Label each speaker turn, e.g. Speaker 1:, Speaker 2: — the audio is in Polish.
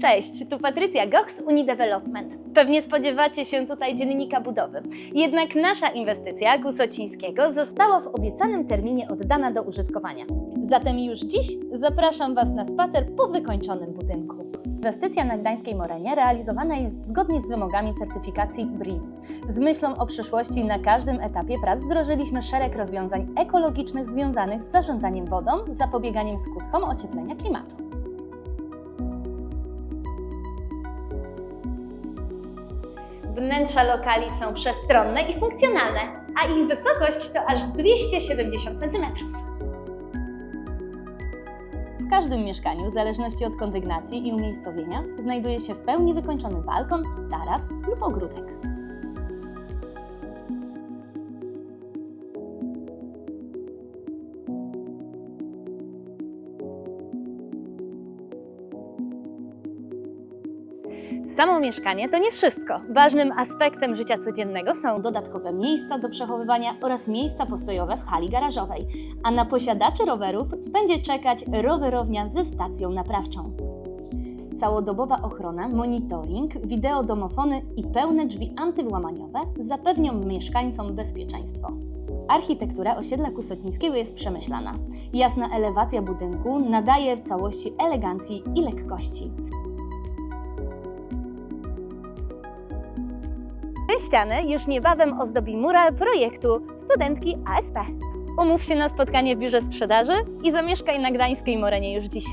Speaker 1: Cześć, tu Patrycja Goch z Unidevelopment. Pewnie spodziewacie się tutaj dziennika budowy. Jednak nasza inwestycja Gusocińskiego została w obiecanym terminie oddana do użytkowania. Zatem już dziś zapraszam Was na spacer po wykończonym budynku. Inwestycja na Gdańskiej Morenie realizowana jest zgodnie z wymogami certyfikacji BREEAM. Z myślą o przyszłości na każdym etapie prac wdrożyliśmy szereg rozwiązań ekologicznych związanych z zarządzaniem wodą, zapobieganiem skutkom ocieplenia klimatu. Wnętrza lokali są przestronne i funkcjonalne, a ich wysokość to aż 270 cm. W każdym mieszkaniu, w zależności od kondygnacji i umiejscowienia, znajduje się w pełni wykończony balkon, taras lub ogródek. Samo mieszkanie to nie wszystko. Ważnym aspektem życia codziennego są dodatkowe miejsca do przechowywania oraz miejsca postojowe w hali garażowej, a na posiadaczy rowerów będzie czekać rowerownia ze stacją naprawczą. Całodobowa ochrona, monitoring, wideodomofony i pełne drzwi antywłamaniowe zapewnią mieszkańcom bezpieczeństwo. Architektura osiedla Kusocińskiego jest przemyślana. Jasna elewacja budynku nadaje całości elegancji i lekkości. Tę ścianę już niebawem ozdobi mural projektu studentki ASP. Umów się na spotkanie w biurze sprzedaży i zamieszkaj na Gdańskiej Morenie już dziś.